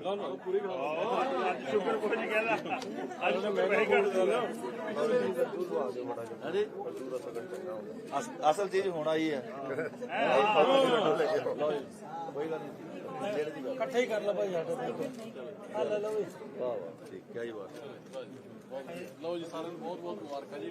ਨਾ ਨਾ ਪੂਰੀ ਸ਼ੁਕਰ ਕੋਈ ਨਹੀਂ ਕਹਿੰਦਾ ਅੱਜ ਮੈਂ ਕਰ ਦਿੰਦਾ ਅਸ- ਅਸਲ ਚੀਜ਼ ਹੋਣਾ ਹੀ ਹੈ। ਕੋਈ ਗੱਲ ਨਹੀਂ ਜਿਹੜੇ ਦੀ ਗੱਲ ਇਕੱਠੇ ਹੀ ਕਰ ਲਾ ਭਾਈ ਸਾਡੇ ਆ ਲੈ ਲਓ ਵਾਹ ਵਾਹ ਠੀਕ ਕਿਆ ਹੀ ਬਾਤ ਹੈ। ਲਓ ਜੀ ਸਾਰਿਆਂ ਨੂੰ ਬਹੁਤ ਬਹੁਤ ਮੁਬਾਰਕਾਂ ਜੀ।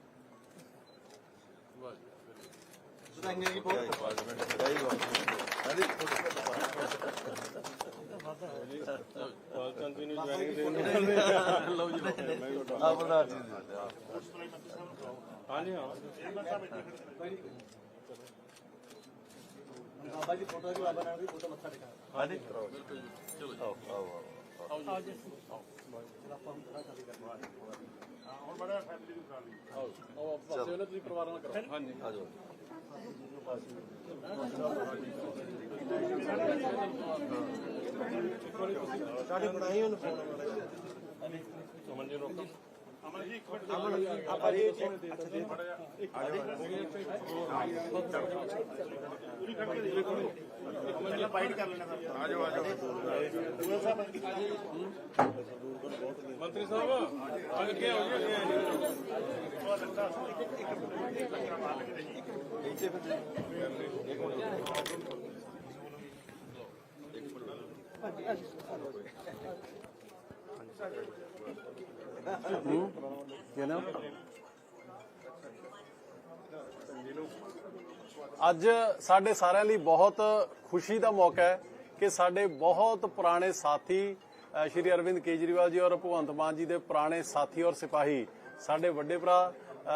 ਹੈ। ਕਿਆ ਹੀ ਬਾਤ ਹੈ। ਹਾਂਜੀ। ਕੰਟੀਨਿਊ ਜੁਆਇਨਿੰਗ ਦੇ ਆ ਪ੍ਰਧਾਨ ਜੀ। ਹਾਂਜੀ ਹਾਂ। ਬਾਬਾ ਜੀ ਫੋਟੋ ਦੀ ਬਾਬਾ ਨਾਲ ਦੀ ਫੋਟੋ ਮੱਥਾ ਟੇਕਾ। ਹਾਂਜੀ। ਚਲੋ ਆਓ ਆਓ। ਆਓ ਆਓ ਜੀ। ਆਪਾਂ ਹੁਣ ਥੋੜਾ ਖਾਲੀ ਕਰਨਾ ਹੁਣ ਬੜਾ ਫੈਮਿਲੀ ਨੂੰ ਖਾ ਲਈ ਉਹ ਪਾਸੇ ਉਹਨਾਂ ਤੁਸੀਂ ਪਰਿਵਾਰਾਂ ਨਾਲ ਕਰੋ ਹਾਂਜੀ ਆ ਜਾਓ ਸਾਡੇ ਬਣਾਈ ਉਹਨੂੰ ਫੋਨ ਸੁਮਨ ਜੀ ਰੋਕੋ ਅਮਨ ਜੀ ਇੱਕ ਮਿੰਟ ਆਪਾਂ ਜੀ ਅੱਛਾ ਜੀ ਪਹਿਲਾਂ ਬਾਈਟ ਕਰ ਲੈਣਾ ਸਰ ਆ ਜਾਓ ਆ ਜਾਓ। ਮੰਤਰੀ ਸਾਹਿਬ ਅੱਗੇ ਹੋ ਜੀ ਅੱਗੇ ਇੱਥੇ ਫਿਰ ਅੱਜ ਸਾਡੇ ਸਾਰਿਆਂ ਲਈ ਬਹੁਤ ਖੁਸ਼ੀ ਦਾ ਮੌਕਾ ਹੈ ਕਿ ਸਾਡੇ ਬਹੁਤ ਪੁਰਾਣੇ ਸਾਥੀ ਸ਼੍ਰੀ ਅਰਵਿੰਦ ਕੇਜਰੀਵਾਲ ਜੀ ਔਰ ਭਗਵੰਤ ਮਾਨ ਜੀ ਦੇ ਪੁਰਾਣੇ ਸਾਥੀ ਔਰ ਸਿਪਾਹੀ, ਸਾਡੇ ਵੱਡੇ ਭਰਾ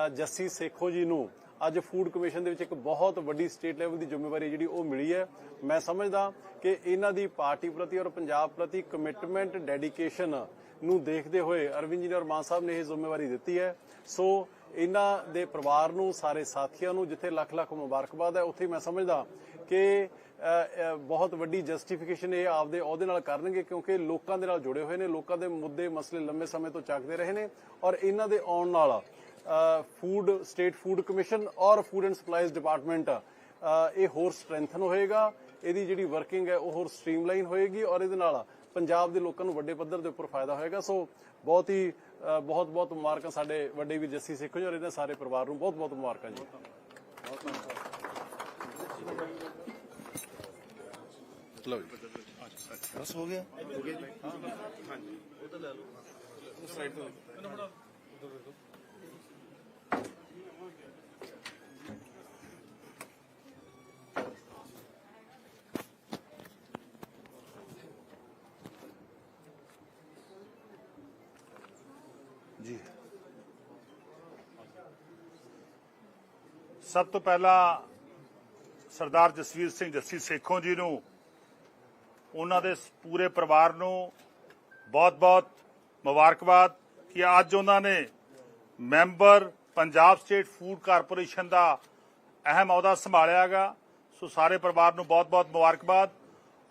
ਜੱਸੀ ਸੇਖੋ ਜੀ ਨੂੰ ਅੱਜ ਫੂਡ ਕਮਿਸ਼ਨ ਦੇ ਵਿੱਚ ਇੱਕ ਬਹੁਤ ਵੱਡੀ ਸਟੇਟ ਲੈਵਲ ਦੀ ਜ਼ਿੰਮੇਵਾਰੀ ਜਿਹੜੀ ਉਹ ਮਿਲੀ ਹੈ। ਮੈਂ ਸਮਝਦਾ ਕਿ ਇਹਨਾਂ ਦੀ ਪਾਰਟੀ ਪ੍ਰਤੀ ਔਰ ਪੰਜਾਬ ਪ੍ਰਤੀ ਕਮਿਟਮੈਂਟ ਡੈਡੀਕੇਸ਼ਨ ਨੂੰ ਦੇਖਦੇ ਹੋਏ ਅਰਵਿੰਦ ਜੀ ਨੇ ਔਰ ਮਾਨ ਸਾਹਿਬ ਨੇ ਇਹ ਜ਼ਿੰਮੇਵਾਰੀ ਦਿੱਤੀ ਹੈ। ਸੋ ਇਹਨਾਂ ਦੇ ਪਰਿਵਾਰ ਨੂੰ, ਸਾਰੇ ਸਾਥੀਆਂ ਨੂੰ, ਜਿੱਥੇ ਲੱਖ ਲੱਖ ਮੁਬਾਰਕਬਾਦ ਹੈ, ਉੱਥੇ ਮੈਂ ਸਮਝਦਾ ਕਿ ਬਹੁਤ ਵੱਡੀ ਜਸਟੀਫਿਕੇਸ਼ਨ ਇਹ ਆਪਦੇ ਅਹੁਦੇ ਨਾਲ ਕਰਨਗੇ ਕਿਉਂਕਿ ਲੋਕਾਂ ਦੇ ਨਾਲ ਜੁੜੇ ਹੋਏ ਨੇ, ਲੋਕਾਂ ਦੇ ਮੁੱਦੇ ਮਸਲੇ ਲੰਬੇ ਸਮੇਂ ਤੋਂ ਚੱਕਦੇ ਰਹੇ ਨੇ ਔਰ ਇਹਨਾਂ ਦੇ ਆਉਣ ਨਾਲ ਫੂਡ ਸਟੇਟ ਫੂਡ ਕਮਿਸ਼ਨ ਔਰ ਫੂਡ ਐਂਡ ਸਪਲਾਈਜ਼ ਡਿਪਾਰਟਮੈਂਟ ਇਹ ਹੋਰ ਸਟਰੈਂਥਨ ਹੋਏਗਾ। ਇਹਦੀ ਜਿਹੜੀ ਵਰਕਿੰਗ ਹੈ, ਉਹ ਹੋਰ ਸਟ੍ਰੀਮਲਾਈਨ ਹੋਏਗੀ ਔਰ ਇਹਦੇ ਨਾਲ ਪੰਜਾਬ ਦੇ ਲੋਕਾਂ ਨੂੰ ਵੱਡੇ ਪੱਧਰ ਦੇ ਉੱਪਰ ਫਾਇਦਾ ਹੋਏਗਾ। ਸੋ ਬਹੁਤ ਹੀ ਬਹੁਤ ਬਹੁਤ ਮੁਬਾਰਕਾਂ ਸਾਡੇ ਵੱਡੇ ਵੀਰ ਜੱਸੀ ਸਿੱਖੋ ਜੀ ਔਰ ਇਹਦੇ ਸਾਰੇ ਪਰਿਵਾਰ ਨੂੰ ਬਹੁਤ ਬਹੁਤ ਮੁਬਾਰਕਾਂ ਜੀ। ਲਓ ਜੀ। ਬਸ ਹੋ ਗਿਆ? ਜੀ। ਸਭ ਤੋਂ ਪਹਿਲਾਂ ਸਰਦਾਰ ਜਸਵੀਰ ਸਿੰਘ ਜੱਸੀ ਸੇਖੋਂ ਜੀ ਨੂੰ, ਉਹਨਾਂ ਦੇ ਪੂਰੇ ਪਰਿਵਾਰ ਨੂੰ ਬਹੁਤ-ਬਹੁਤ ਮੁਬਾਰਕਬਾਦ ਕਿ ਅੱਜ ਉਹਨਾਂ ਨੇ member Punjab state food corporation ਦਾ ਅਹਿਮ ਅਹੁਦਾ ਸੰਭਾਲਿਆਗਾ ਸੋ ਸਾਰੇ ਪਰਿਵਾਰ ਨੂੰ ਬਹੁਤ-ਬਹੁਤ ਮੁਬਾਰਕਬਾਦ।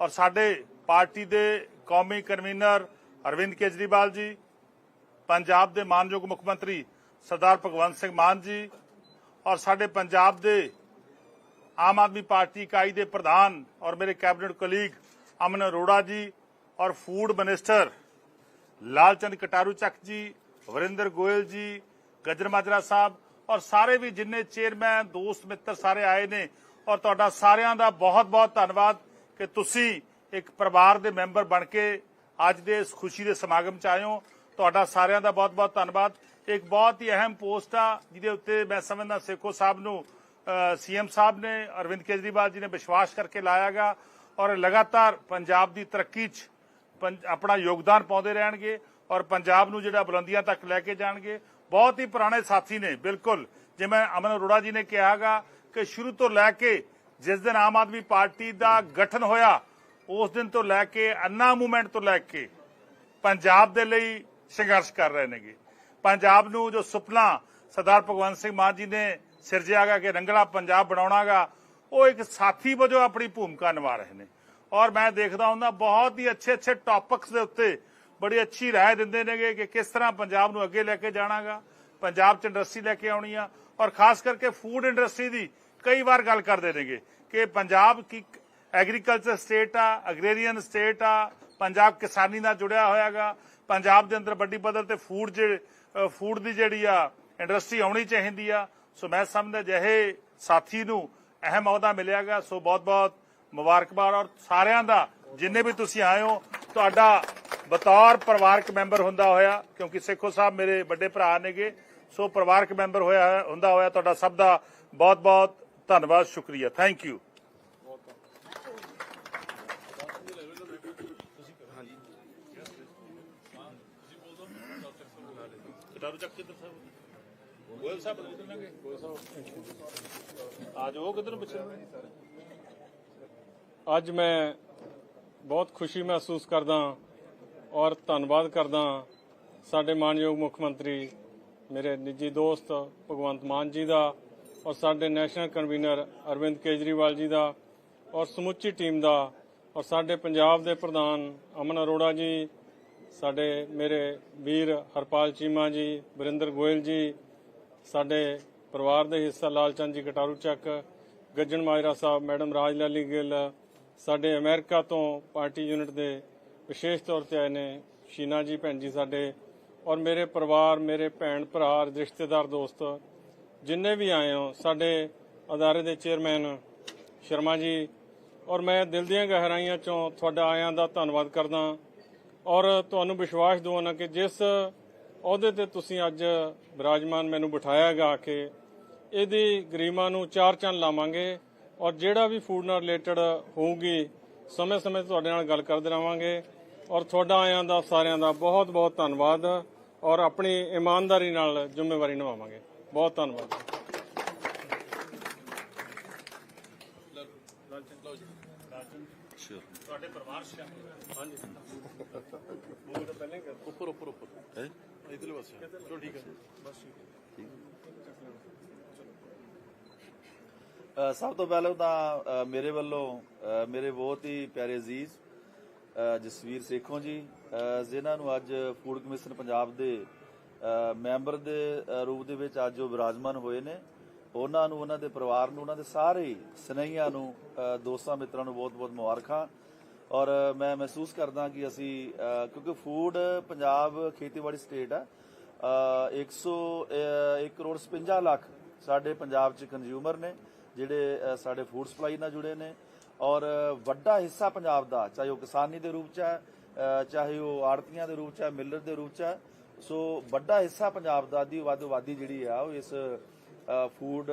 ਔਰ ਸਾਡੇ ਪਾਰਟੀ ਦੇ ਕੌਮੀ ਕਨਵੀਨਰ ਅਰਵਿੰਦ ਕੇਜਰੀਵਾਲ ਜੀ, ਪੰਜਾਬ ਦੇ ਮਾਨਯੋਗ ਮੁੱਖ ਮੰਤਰੀ ਸਰਦਾਰ ਭਗਵੰਤ ਸਿੰਘ ਮਾਨ ਜੀ ਔਰ ਸਾਡੇ ਪੰਜਾਬ ਦੇ ਆਮ ਆਦਮੀ ਪਾਰਟੀ ਇਕਾਈ ਦੇ ਪ੍ਰਧਾਨ ਔਰ ਮੇਰੇ ਕੈਬਨਿਟ ਕਲੀਗ ਅਮਨ ਅਰੋੜਾ ਜੀ ਔਰ ਫੂਡ ਮਿਨਿਸਟਰ ਲਾਲਚੰਦ ਕਟਾਰੂ ਚੱਕ ਜੀ, ਵਰਿੰਦਰ ਗੋਇਲ ਜੀ, ਗਜਰ ਮਾਜਰਾ ਸਾਹਿਬ ਔਰ ਸਾਰੇ ਵੀ ਜਿੰਨੇ ਚੇਅਰਮੈਨ, ਦੋਸਤ, ਮਿੱਤਰ ਸਾਰੇ ਆਏ ਨੇ ਔਰ ਤੁਹਾਡਾ ਸਾਰਿਆਂ ਦਾ ਬਹੁਤ-ਬਹੁਤ ਧੰਨਵਾਦ ਕਿ ਤੁਸੀਂ ਇੱਕ ਪਰਿਵਾਰ ਦੇ ਮੈਂਬਰ ਬਣ ਕੇ ਅੱਜ ਦੇ ਇਸ ਖੁਸ਼ੀ ਦੇ ਸਮਾਗਮ ਚ ਆਏ ਹੋ। ਤੁਹਾਡਾ ਸਾਰਿਆਂ ਦਾ ਬਹੁਤ-ਬਹੁਤ ਧੰਨਵਾਦ। ਇੱਕ ਬਹੁਤ ਹੀ ਅਹਿਮ ਪੋਸਟ ਆ, ਜਿਹਦੇ ਉੱਤੇ ਮੈਂ ਸਮਝਦਾ ਸੇਖੋ ਸਾਹਿਬ ਨੂੰ ਸੀਐਮ ਸਾਹਿਬ ਨੇ, ਅਰਵਿੰਦ ਕੇਜਰੀਵਾਲ ਜੀ ਨੇ ਵਿਸ਼ਵਾਸ ਕਰਕੇ ਲਾਇਆਗਾ ਔਰ ਲਗਾਤਾਰ ਪੰਜਾਬ ਦੀ ਤਰੱਕੀ 'ਚ ਪੰਜ- ਆਪਣਾ ਯੋਗਦਾਨ ਪਾਉਂਦੇ ਰਹਿਣਗੇ ਔਰ ਪੰਜਾਬ ਨੂੰ ਜਿਹੜਾ ਬੁਲੰਦੀਆਂ ਤੱਕ ਲੈ ਕੇ ਜਾਣਗੇ। ਬਹੁਤ ਹੀ ਪੁਰਾਣੇ ਸਾਥੀ ਨੇ, ਬਿਲਕੁਲ। ਜਿਵੇਂ ਅਮਨ ਅਰੋੜਾ ਜੀ ਨੇ ਕਿਹਾਗਾ ਕਿ ਸ਼ੁਰੂ ਤੋਂ ਲੈ ਕੇ ਜਿਸ ਦਿਨ ਆਮ ਆਦਮੀ ਪਾਰਟੀ ਦਾ ਗਠਨ ਹੋਇਆ, ਉਸ ਦਿਨ ਤੋਂ ਲੈ ਕੇ, ਅੰਨਾ ਮੂਵਮੈਂਟ ਤੋਂ ਲੈ ਕੇ, ਪੰਜਾਬ ਦੇ ਲਈ ਸੰਘਰਸ਼ ਕਰ ਰਹੇ ਨੇਗੇ। ਪੰਜਾਬ ਨੂੰ ਜੋ ਸੁਪਨਾ ਸਰਦਾਰ ਭਗਵੰਤ ਸਿੰਘ ਮਾਨ ਜੀ ਨੇ ਸਿਰਜਿਆਗਾ ਕਿ ਰੰਗਲਾ ਪੰਜਾਬ ਬਣਾਉਣਾਗਾ, ਉਹ ਇੱਕ ਸਾਥੀ ਵਜੋਂ ਆਪਣੀ ਭੂਮਿਕਾ ਨਿਭਾ ਰਹੇ ਨੇ। ਔਰ ਮੈਂ ਦੇਖਦਾ ਹੁੰਦਾ ਬਹੁਤ ਹੀ ਅੱਛੇ ਅੱਛੇ ਟੌਪਿਕਸ ਦੇ ਉੱਤੇ ਬੜੀ ਅੱਛੀ ਰਾਏ ਦਿੰਦੇ ਨੇਗੇ ਕਿ ਕਿਸ ਤਰ੍ਹਾਂ ਪੰਜਾਬ ਨੂੰ ਅੱਗੇ ਲੈ ਕੇ ਜਾਣਾਗਾ, ਪੰਜਾਬ 'ਚ ਇੰਡਸਟਰੀ ਲੈ ਕੇ ਆਉਣੀ ਆ। ਔਰ ਖਾਸ ਕਰਕੇ ਫੂਡ ਇੰਡਸਟਰੀ ਦੀ ਕਈ ਵਾਰ ਗੱਲ ਕਰਦੇ ਨੇਗੇ ਕਿ ਪੰਜਾਬ ਕੀ ਐਗਰੀਕਲਚਰ ਸਟੇਟ ਆ ਅਗਰੇਰੀਅਨ ਸਟੇਟ ਆ, ਪੰਜਾਬ ਕਿਸਾਨੀ ਨਾਲ ਜੁੜਿਆ ਹੋਇਆਗਾ, ਪੰਜਾਬ ਦੇ ਅੰਦਰ ਵੱਡੀ ਪੱਧਰ ਤੇ ਫੂਡ ਜਿਹੜੇ ਫੂਡ ਦੀ ਜਿਹੜੀ ਆ ਇੰਡਸਟਰੀ ਆਉਣੀ ਚਾਹੀਦੀ ਆ। ਸੋ ਮੈਂ ਸਮਝਦਾ ਜਿਹੇ ਸਾਥੀ ਨੂੰ ਅਹਿਮ ਅਹੁਦਾ ਮਿਲਿਆਗਾ। ਸੋ ਬਹੁਤ ਬਹੁਤ ਮੁਬਾਰਕਬਾਦ ਔਰ ਸਾਰਿਆਂ ਦਾ, ਜਿੰਨੇ ਵੀ ਤੁਸੀਂ ਆਏ ਹੋ, ਤੁਹਾਡਾ ਬਤੌਰ ਪਰਿਵਾਰਕ ਮੈਂਬਰ ਹੁੰਦਾ ਹੋਇਆ, ਕਿਉਂਕਿ ਸੇਖੋ ਸਾਹਿਬ ਮੇਰੇ ਵੱਡੇ ਭਰਾ ਨੇਗੇ। ਸੋ ਪਰਿਵਾਰਕ ਮੈਂਬਰ ਹੋਇਆ, ਹੁੰਦਾ ਹੋਇਆ, ਤੁਹਾਡਾ ਸਭ ਦਾ ਬਹੁਤ ਬਹੁਤ ਧੰਨਵਾਦ, ਸ਼ੁਕਰੀਆ। ਥੈਂਕ ਯੂ ਗੋਇਲ ਸਾਹਿਬ ਕਿੱਧਰ ਲੰਗੇ ਗੋਇਲ ਸਾਹਿਬ ਆ ਜਾਓ ਕਿੱਧਰ ਪਿੱਛੇ? ਅੱਜ ਮੈਂ ਬਹੁਤ ਖੁਸ਼ੀ ਮਹਿਸੂਸ ਕਰਦਾ ਔਰ ਧੰਨਵਾਦ ਕਰਦਾ ਸਾਡੇ ਮਾਨਯੋਗ ਮੁੱਖ ਮੰਤਰੀ, ਮੇਰੇ ਨਿੱਜੀ ਦੋਸਤ ਭਗਵੰਤ ਮਾਨ ਜੀ ਦਾ ਔਰ ਸਾਡੇ ਨੈਸ਼ਨਲ ਕਨਵੀਨਰ ਅਰਵਿੰਦ ਕੇਜਰੀਵਾਲ ਜੀ ਦਾ ਔਰ ਸਮੁੱਚੀ ਟੀਮ ਦਾ ਔਰ ਸਾਡੇ ਪੰਜਾਬ ਦੇ ਪ੍ਰਧਾਨ ਅਮਨ ਅਰੋੜਾ ਜੀ ਸਾਡੇ ਮੇਰੇ ਵੀਰ ਹਰਪਾਲ ਚੀਮਾ ਜੀ, ਵਰਿੰਦਰ ਗੋਇਲ ਜੀ, ਸਾਡੇ ਪਰਿਵਾਰ ਦੇ ਹਿੱਸਾ ਲਾਲਚੰਦ ਜੀ ਕਟਾਰੂ ਚੱਕ, ਗੱਜਣ ਮਾਜਰਾ ਸਾਹਿਬ, ਮੈਡਮ ਰਾਜ ਲਾਲੀ ਗਿੱਲ, ਸਾਡੇ ਅਮਰੀਕਾ ਤੋਂ ਪਾਰਟੀ ਯੂਨਿਟ ਦੇ ਵਿਸ਼ੇਸ਼ ਤੌਰ ਤੇ ਆਏ ਨੇ ਸ਼ੀਨਾ ਜੀ ਭੈਣ ਜੀ ਸਾਡੇ ਔਰ ਮੇਰੇ ਪਰਿਵਾਰ, ਮੇਰੇ ਭੈਣ ਭਰਾ, ਰਿਸ਼ਤੇਦਾਰ, ਦੋਸਤ, ਜਿੰਨੇ ਵੀ ਆਏ ਹੋ, ਸਾਡੇ ਅਦਾਰੇ ਦੇ ਚੇਅਰਮੈਨ ਸ਼ਰਮਾ ਜੀ, ਔਰ ਮੈਂ ਦਿਲ ਦੀਆਂ ਗਹਿਰਾਈਆਂ ਚੋਂ ਤੁਹਾਡਾ ਆਇਆਂ ਦਾ ਧੰਨਵਾਦ ਕਰਦਾ ਔਰ ਤੁਹਾਨੂੰ ਵਿਸ਼ਵਾਸ ਦਿਵਾਉਣਾ ਕਿ ਜਿਸ ਅਹੁਦੇ ਤੇ ਤੁਸੀਂ ਅੱਜ ਵਿਰਾਜਮਾਨ ਮੈਨੂੰ ਬਿਠਾਇਆ ਆ ਕੇ, ਇਹਦੀ ਗਰੀਮਾ ਨੂੰ ਚਾਰ ਚੰਨ ਲਾਵਾਂਗੇ ਔਰ ਜਿਹੜਾ ਵੀ ਫੂਡ ਨਾਲ ਰਿਲੇਟਡ ਹੋਊਗੀ, ਸਮੇਂ-ਸਮੇਂ ਤੁਹਾਡੇ ਨਾਲ ਗੱਲ ਕਰਦੇ ਰਵਾਂਗੇ। ਔਰ ਤੁਹਾਡਾ ਆਇਆਂ ਦਾ, ਸਾਰਿਆਂ ਦਾ ਬਹੁਤ-ਬਹੁਤ ਧੰਨਵਾਦ ਔਰ ਆਪਣੀ ਇਮਾਨਦਾਰੀ ਨਾਲ ਜ਼ਿੰਮੇਵਾਰੀ ਨਿਭਾਵਾਂਗੇ। ਬਹੁਤ ਧੰਨਵਾਦ। ਤੁਹਾਡੇ ਪਰਿਵਾਰ ਸ਼ਾਮਿਲ ਹਾਂਜੀ। ਉੱਪਰ ਉੱਪਰ ਉੱਪਰ। ਹੈ? ਇਧਰਲੇ ਪਾਸੇ। ਚਲੋ ਠੀਕ ਹੈ ਅ, ਸਭ ਤੋਂ ਪਹਿਲਾਂ ਤਾਂ ਮੇਰੇ ਵੱਲੋਂ ਮੇਰੇ ਬਹੁਤ ਹੀ ਪਿਆਰੇ ਅਜ਼ੀਜ਼ ਜਸਵੀਰ ਸੇਖੋਂ ਜੀ ਜਿਨ੍ਹਾਂ ਨੂੰ ਅੱਜ ਫੂਡ ਕਮਿਸ਼ਨ ਪੰਜਾਬ ਦੇ ਮੈਂਬਰ ਦੇ ਰੂਪ ਦੇ ਵਿੱਚ ਅੱਜ ਉਹ ਵਿਰਾਜਮਾਨ ਹੋਏ ਨੇ। ਉਹਨਾਂ ਨੂੰ ਉਹਨਾਂ ਦੇ ਪਰਿਵਾਰ ਨੂੰ ਉਹਨਾਂ ਦੇ ਸਾਰੇ ਸਨੇਹੀਆਂ ਨੂੰ ਦੋਸਤਾਂ ਮਿੱਤਰਾਂ ਨੂੰ ਬਹੁਤ-ਬਹੁਤ ਮੁਬਾਰਕਾਂ। ਔਰ ਮੈਂ ਮਹਿਸੂਸ ਕਰਦਾ ਕਿ ਅਸੀਂ ਕਿਉਂਕਿ ਫੂਡ ਪੰਜਾਬ ਖੇਤੀਬਾੜੀ ਸਟੇਟ ਆ ਅ, 101 ਕਰੋੜ 56 ਲੱਖ ਸਾਡੇ ਪੰਜਾਬ ਚ ਕੰਜ਼ਿਊਮਰ ਨੇ ਜਿਹੜੇ ਸਾਡੇ ਫੂਡ ਸਪਲਾਈ ਨਾਲ ਜੁੜੇ ਨੇ। ਔਰ ਵੱਡਾ ਹਿੱਸਾ ਪੰਜਾਬ ਦਾ ਚਾਹੇ ਉਹ ਕਿਸਾਨੀ ਦੇ ਰੂਪ ਚ ਹੈ ਚਾਹੇ ਉਹ ਆੜਤੀਆਂ ਦੇ ਰੂਪ ਚ ਹੈ ਮਿਲਰ ਦੇ ਰੂਪ ਚ ਹੈ ਸੋ ਵੱਡਾ ਹਿੱਸਾ ਪੰਜਾਬ ਦਾ ਦੀ ਵੱਧ ਆਬਾਦੀ ਜਿਹੜੀ ਆ ਉਹ ਇਸ ਫੂਡ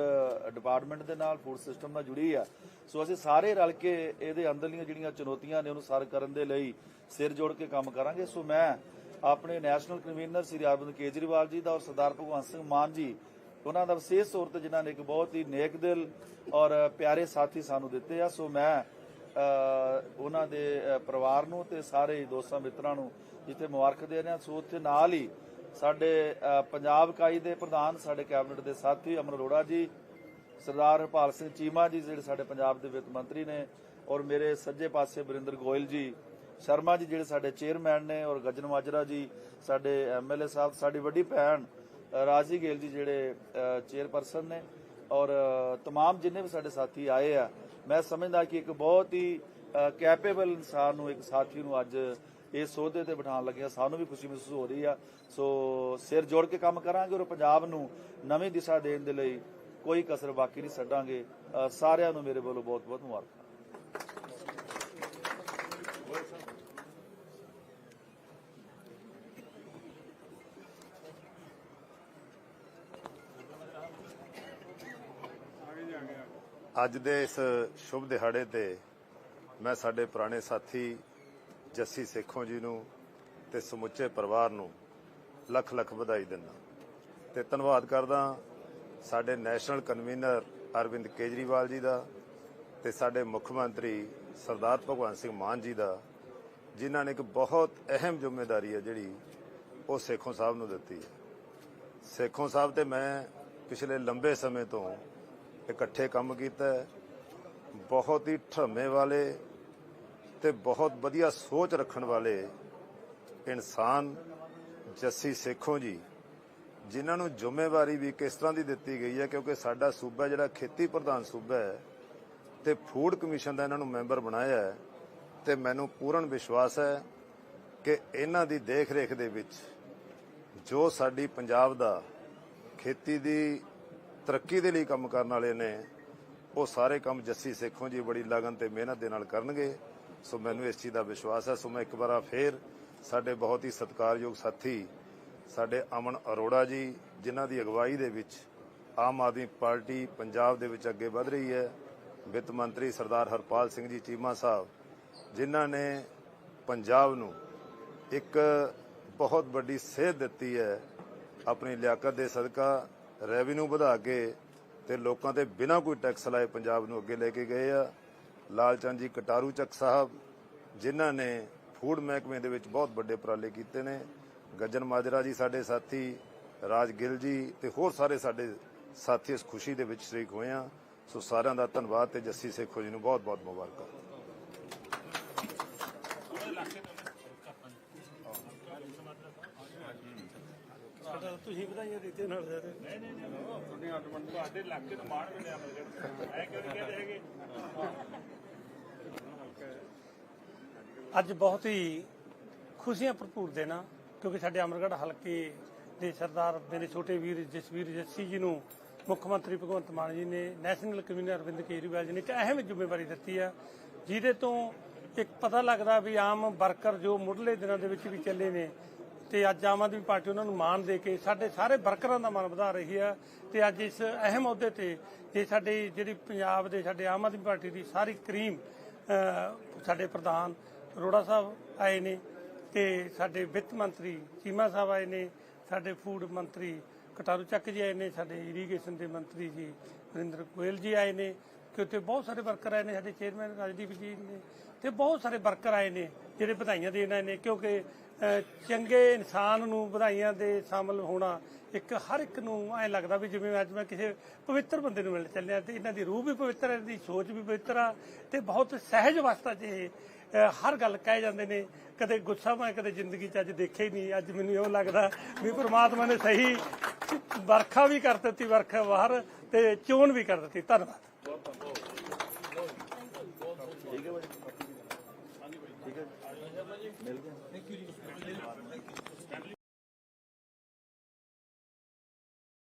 ਡਿਪਾਰਟਮੈਂਟ ਦੇ ਨਾਲ ਫੂਡ ਸਿਸਟਮ ਨਾਲ ਜੁੜੀ ਆ। ਸੋ ਅਸੀਂ ਸਾਰੇ ਰਲ ਕੇ ਇਹਦੇ ਅੰਦਰਲੀਆਂ ਜਿਹੜੀਆਂ ਚੁਣੌਤੀਆਂ ਨੇ ਉਹਨੂੰ ਸਰ ਕਰਨ ਦੇ ਲਈ ਸਿਰ ਜੋੜ ਕੇ ਕੰਮ ਕਰਾਂਗੇ। ਸੋ ਮੈਂ ਆਪਣੇ ਨੈਸ਼ਨਲ ਕਨਵੀਨਰ ਸ੍ਰੀ ਅਰਵਿੰਦ ਕੇਜਰੀਵਾਲ ਜੀ ਦਾ ਔਰ ਸਰਦਾਰ ਭਗਵੰਤ ਸਿੰਘ ਮਾਨ ਜੀ, ਉਹਨਾਂ ਦਾ ਵਿਸ਼ੇਸ਼ ਤੌਰ ਤੇ ਜਿਨ੍ਹਾਂ ਨੇ ਇੱਕ ਬਹੁਤ ਹੀ ਨੇਕ ਦਿਲ ਔਰ ਪਿਆਰੇ ਸਾਥੀ ਸਾਨੂੰ ਦਿੱਤੇ ਆ। ਸੋ ਮੈਂ ਉਹਨਾਂ ਦੇ ਪਰਿਵਾਰ ਨੂੰ ਤੇ ਸਾਰੇ ਦੋਸਤਾਂ ਮਿੱਤਰਾਂ ਨੂੰ ਜਿੱਥੇ ਮੁਬਾਰਕ ਦੇ ਰਹੇ ਹਾਂ ਸੋ ਉੱਥੇ ਨਾਲ ਹੀ ਸਾਡੇ ਪੰਜਾਬ ਇਕਾਈ ਦੇ ਪ੍ਰਧਾਨ ਸਾਡੇ ਕੈਬਨਿਟ ਦੇ ਸਾਥੀ ਅਮਰ ਅਰੋੜਾ ਜੀ ਸਰਦਾਰ ਹਰਪਾਲ ਸਿੰਘ ਚੀਮਾ ਜੀ ਜਿਹੜੇ ਸਾਡੇ ਪੰਜਾਬ ਦੇ ਵਿੱਤ ਮੰਤਰੀ ਨੇ ਔਰ ਮੇਰੇ ਸੱਜੇ ਪਾਸੇ ਬਰਿੰਦਰ ਗੋਇਲ ਜੀ ਸ਼ਰਮਾ ਜੀ ਜਿਹੜੇ ਸਾਡੇ ਚੇਅਰਮੈਨ ਨੇ ਔਰ ਗਜਨ ਮਾਜਰਾ ਜੀ ਸਾਡੇ ਐਮਐਲਏ ਸਾਹਿਬ ਸਾਡੀ ਵੱਡੀ ਭੈਣ ਰਾਜੀ ਗੇਲ ਜੀ ਜਿਹੜੇ ਚੇਅਰਪਰਸਨ ਨੇ ਔਰ ਅ, ਤਮਾਮ ਜਿੰਨੇ ਵੀ ਸਾਡੇ ਸਾਥੀ ਆਏ ਆ ਮੈਂ ਸਮਝਦਾ ਕਿ ਇੱਕ ਬਹੁਤ ਹੀ ਕੈਪੇਬਲ ਇਨਸਾਨ ਨੂੰ ਇੱਕ ਸਾਥੀ ਨੂੰ ਅੱਜ ਇਸ ਸੋਧੇ ਤੇ ਬਿਠਾਉਣ ਲੱਗਿਆ। ਸਾਨੂੰ ਵੀ ਖੁਸ਼ੀ ਮਹਿਸੂਸ ਹੋ ਰਹੀ ਆ। ਸੋ ਸਿਰ ਜੋੜ ਕੇ ਕੰਮ ਕਰਾਂਗੇ ਔਰ ਪੰਜਾਬ ਨੂੰ ਨਵੀਂ ਦਿਸ਼ਾ ਦੇਣ ਦੇ ਲਈ ਕੋਈ ਕਸਰ ਬਾਕੀ ਨਹੀਂ ਛੱਡਾਂਗੇ। ਸਾਰਿਆਂ ਨੂੰ ਮੇਰੇ ਵੱਲੋਂ ਬਹੁਤ ਬਹੁਤ ਮੁਬਾਰਕਾਂ। ਅੱਜ ਦੇ ਇਸ ਸ਼ੁਭ ਦਿਹਾੜੇ ਤੇ ਮੈਂ ਸਾਡੇ ਪੁਰਾਣੇ ਸਾਥੀ ਜੱਸੀ ਸੇਖੋਂ ਜੀ ਨੂੰ ਤੇ ਸਮੁੱਚੇ ਪਰਿਵਾਰ ਨੂੰ ਲੱਖ ਲੱਖ ਵਧਾਈ ਦਿੰਦਾ। ਤੇ ਧੰਨਵਾਦ ਕਰਦਾ ਸਾਡੇ ਨੈਸ਼ਨਲ ਕਨਵੀਨਰ ਅਰਵਿੰਦ ਕੇਜਰੀਵਾਲ ਜੀ ਦਾ ਤੇ ਸਾਡੇ ਮੁੱਖ ਮੰਤਰੀ ਸਰਦਾਰ ਭਗਵੰਤ ਸਿੰਘ ਮਾਨ ਜੀ ਦਾ, ਜਿਨ੍ਹਾਂ ਨੇ ਇੱਕ ਬਹੁਤ ਅਹਿਮ ਜ਼ਿੰਮੇਵਾਰੀ ਹੈ ਜਿਹੜੀ ਉਹ ਸੇਖੋਂ ਸਾਹਿਬ ਨੂੰ ਦਿੱਤੀ ਹੈ। ਸੇਖੋਂ ਸਾਹਿਬ ਤੇ ਮੈਂ ਪਿਛਲੇ ਲੰਬੇ ਸਮੇਂ ਤੋਂ ਇਕੱਠੇ ਕੰਮ ਕੀਤਾ ਬਹੁਤ ਹੀ ਠਰਮੇ ਵਾਲੇ ਤੇ ਬਹੁਤ ਵਧੀਆ ਸੋਚ ਰੱਖਣ ਵਾਲੇ ਇਨਸਾਨ ਜੱਸੀ ਸੇਖੋਂ ਜੀ, ਜਿਨ੍ਹਾਂ ਨੂੰ ਜ਼ਿੰਮੇਵਾਰੀ ਵੀ ਕਿਸ ਤਰ੍ਹਾਂ ਦੀ ਦਿੱਤੀ ਗਈ ਹੈ ਕਿਉਂਕਿ ਸਾਡਾ ਸੂਬਾ ਜਿਹੜਾ ਖੇਤੀ ਪ੍ਰਧਾਨ ਸੂਬਾ ਹੈ ਤੇ ਫੂਡ ਕਮਿਸ਼ਨ ਦਾ ਇਹਨਾਂ ਨੂੰ ਮੈਂਬਰ ਬਣਾਇਆ ਹੈ ਤੇ ਮੈਨੂੰ ਪੂਰਨ ਵਿਸ਼ਵਾਸ ਹੈ ਕਿ ਇਹਨਾਂ ਦੀ ਦੇਖ-ਰੇਖ ਦੇ ਵਿੱਚ ਜੋ ਸਾਡੀ ਪੰਜਾਬ ਦਾ ਖੇਤੀ ਦੀ ਤਰੱਕੀ ਦੇ ਲਈ ਕੰਮ ਕਰਨ ਵਾਲੇ ਨੇ, ਉਹ ਸਾਰੇ ਕੰਮ ਜੱਸੀ ਸੇਖੋਂ ਜੀ ਬੜੀ ਲਗਨ ਤੇ ਮਿਹਨਤ ਦੇ ਨਾਲ ਕਰਨਗੇ। ਸੋ ਮੈਨੂੰ ਇਸ ਚੀਜ਼ ਦਾ ਵਿਸ਼ਵਾਸ ਹੈ। ਸੋ ਮੈਂ ਇੱਕ ਵਾਰ ਫੇਰ ਸਾਡੇ ਬਹੁਤ ਹੀ ਸਤਿਕਾਰਯੋਗ ਸਾਥੀ, ਸਾਡੇ ਅਮਨ ਅਰੋੜਾ ਜੀ, ਜਿਨ੍ਹਾਂ ਦੀ ਅਗਵਾਈ ਦੇ ਵਿੱਚ ਆਮ ਆਦਮੀ ਪਾਰਟੀ ਪੰਜਾਬ ਦੇ ਵਿੱਚ ਅੱਗੇ ਵਧ ਰਹੀ ਹੈ। ਵਿੱਤ ਮੰਤਰੀ ਸਰਦਾਰ ਹਰਪਾਲ ਸਿੰਘ ਜੀ ਚੀਮਾ ਸਾਹਿਬ, ਜਿਨ੍ਹਾਂ ਨੇ ਪੰਜਾਬ ਨੂੰ ਇੱਕ ਬਹੁਤ ਵੱਡੀ ਸੇਧ ਦਿੱਤੀ ਹੈ ਆਪਣੀ ਲਿਆਕਤ ਦੇ ਸਦਕਾ, ਰੈਵਨਿਊ ਵਧਾ ਕੇ ਤੇ ਲੋਕਾਂ ਤੇ ਬਿਨਾਂ ਕੋਈ ਟੈਕਸ ਲਾਏ ਪੰਜਾਬ ਨੂੰ ਅੱਗੇ ਲੈ ਕੇ ਗਏ ਆ। ਲਾਲਚੰਦ ਜੀ, ਕਟਾਰੂ ਚੱਕ ਸਾਹਿਬ, ਜਿਨ੍ਹਾਂ ਨੇ ਫੂਡ ਮਹਿਕਮੇ ਦੇ ਵਿੱਚ ਬਹੁਤ ਵੱਡੇ ਉਪਰਾਲੇ ਕੀਤੇ ਨੇ। ਗੱਜਨ ਮਾਜਰਾ ਜੀ, ਸਾਡੇ ਸਾਥੀ, ਰਾਜ ਗਿੱਲ ਜੀ ਤੇ ਹੋਰ ਸਾਰੇ ਸਾਡੇ ਸਾਥੀ ਇਸ ਖੁਸ਼ੀ ਦੇ ਵਿੱਚ ਸ਼ਰੀਕ ਹੋਏ ਆ ਸੋ ਸਾਰਿਆਂ ਦਾ ਧੰਨਵਾਦ ਤੇ ਜੱਸੀ ਸੇਖੋ ਜੀ ਨੂੰ ਬਹੁਤ ਬਹੁਤ ਮੁਬਾਰਕਾਂ। ਸਾਡਾ ਤੁਸੀਂ ਵਧਾਈਆਂ ਦਿੱਤੇ ਨਾਲ ਸਾਰੇ। ਤੁਹਾਡੇ ਇਲਾਕੇ ਨੂੰ ਮਾਣ ਮਿਲਿਆ ਮਤਲਬ। ਐ ਕਿਉਂ ਨਹੀਂ ਕਹਿੰਦੇ ਹੈਗੇ? ਅੱਜ ਬਹੁਤ ਹੀ ਖੁਸ਼ੀਆਂ ਭਰਪੂਰ ਦਿਨ ਆ ਕਿਉਂਕਿ ਸਾਡੇ ਅਮਰਗੜ੍ਹ ਹਲਕੇ ਦੇ ਸਰਦਾਰ ਮੇਰੇ ਛੋਟੇ ਵੀਰ ਜਸਵੀਰ ਜੱਸੀ ਜੀ ਨੂੰ ਮੁੱਖ ਮੰਤਰੀ ਭਗਵੰਤ ਮਾਨ ਜੀ ਨੇ ਨੈਸ਼ਨਲ ਕਨਵੀਨਰ ਅਰਵਿੰਦ ਕੇਜਰੀਵਾਲ ਜੀ ਨੇ ਇੱਕ ਅਹਿਮ ਜ਼ਿੰਮੇਵਾਰੀ ਦਿੱਤੀ ਆ ਜਿਹਦੇ ਤੋਂ ਇੱਕ ਪਤਾ ਲੱਗਦਾ ਵੀ ਆਮ ਵਰਕਰ ਜੋ ਮੁੱਢਲੇ ਦਿਨਾਂ ਦੇ ਵਿੱਚ ਵੀ ਚੱਲੇ ਨੇ ਤੇ ਅੱਜ ਆਮ ਆਦਮੀ ਪਾਰਟੀ ਉਹਨਾਂ ਨੂੰ ਮਾਣ ਦੇ ਕੇ ਸਾਡੇ ਸਾਰੇ ਵਰਕਰਾਂ ਦਾ ਮਾਣ ਵਧਾ ਰਹੀ ਹੈ ਤੇ ਅੱਜ ਇਸ ਅਹਿਮ ਅਹੁਦੇ ਤੇ ਜੇ ਸਾਡੇ ਜਿਹੜੀ ਪੰਜਾਬ ਦੇ ਸਾਡੇ ਆਮ ਆਦਮੀ ਪਾਰਟੀ ਦੀ ਸਾਰੀ ਕਰੀਮ ਸਾਡੇ ਪ੍ਰਧਾਨ ਅਰੋੜਾ ਸਾਹਿਬ ਆਏ ਨੇ ਤੇ ਸਾਡੇ ਵਿੱਤ ਮੰਤਰੀ ਚੀਮਾ ਸਾਹਿਬ ਆਏ ਨੇ, ਸਾਡੇ ਫੂਡ ਮੰਤਰੀ ਕਟਾਰੂ ਚੱਕ ਜੀ ਆਏ ਨੇ, ਸਾਡੇ ਇਰੀਗੇਸ਼ਨ ਦੇ ਮੰਤਰੀ ਜੀ ਵਰਿੰਦਰ ਗੋਇਲ ਜੀ ਆਏ ਨੇ ਕਿ ਉੱਥੇ ਬਹੁਤ ਸਾਰੇ ਵਰਕਰ ਆਏ ਨੇ, ਸਾਡੇ ਚੇਅਰਮੈਨ ਰਾਜਦੀਪ ਜੀ ਨੇ ਤੇ ਬਹੁਤ ਸਾਰੇ ਵਰਕਰ ਆਏ ਨੇ, ਜਿਹੜੇ ਵਧਾਈਆਂ ਦੇਣ ਆਏ ਨੇ ਕਿਉਂਕਿ ਚੰਗੇ ਇਨਸਾਨ ਨੂੰ ਵਧਾਈਆਂ ਦੇ ਸ਼ਾਮਲ ਹੋਣਾ ਇੱਕ ਹਰ ਇੱਕ ਨੂੰ ਐ ਲੱਗਦਾ ਵੀ ਜਿਵੇਂ ਅੱਜ ਮੈਂ ਕਿਸੇ ਪਵਿੱਤਰ ਬੰਦੇ ਨੂੰ ਮਿਲ ਚੱਲਿਆ ਤੇ ਇਹਨਾਂ ਦੀ ਰੂਹ ਵੀ ਪਵਿੱਤਰ ਹੈ ਦੀ ਸੋਚ ਵੀ ਪਵਿੱਤਰ ਆ ਤੇ ਬਹੁਤ ਸਹਿਜ ਅਵਸਥਾ 'ਚ ਇਹ ਹਰ ਗੱਲ ਕਹਿ ਜਾਂਦੇ ਨੇ। ਕਦੇ ਗੁੱਸਾ ਮੈਂ ਕਦੇ ਜ਼ਿੰਦਗੀ 'ਚ ਅੱਜ ਦੇਖਿਆ ਹੀ ਨਹੀਂ, ਅੱਜ ਮੈਨੂੰ ਇਉਂ ਲੱਗਦਾ ਵੀ ਪ੍ਰਮਾਤਮਾ ਨੇ ਸਹੀ ਵਰਖਾ ਵੀ ਕਰ ਦਿੱਤੀ, ਵਰਖਾ ਬਾਹਰ ਤੇ ਚੋਣ ਵੀ ਕਰ ਦਿੱਤੀ। ਧੰਨਵਾਦ। ਠੀਕ ਹੈ ਭਾਈ ਠੀਕ ਹੈ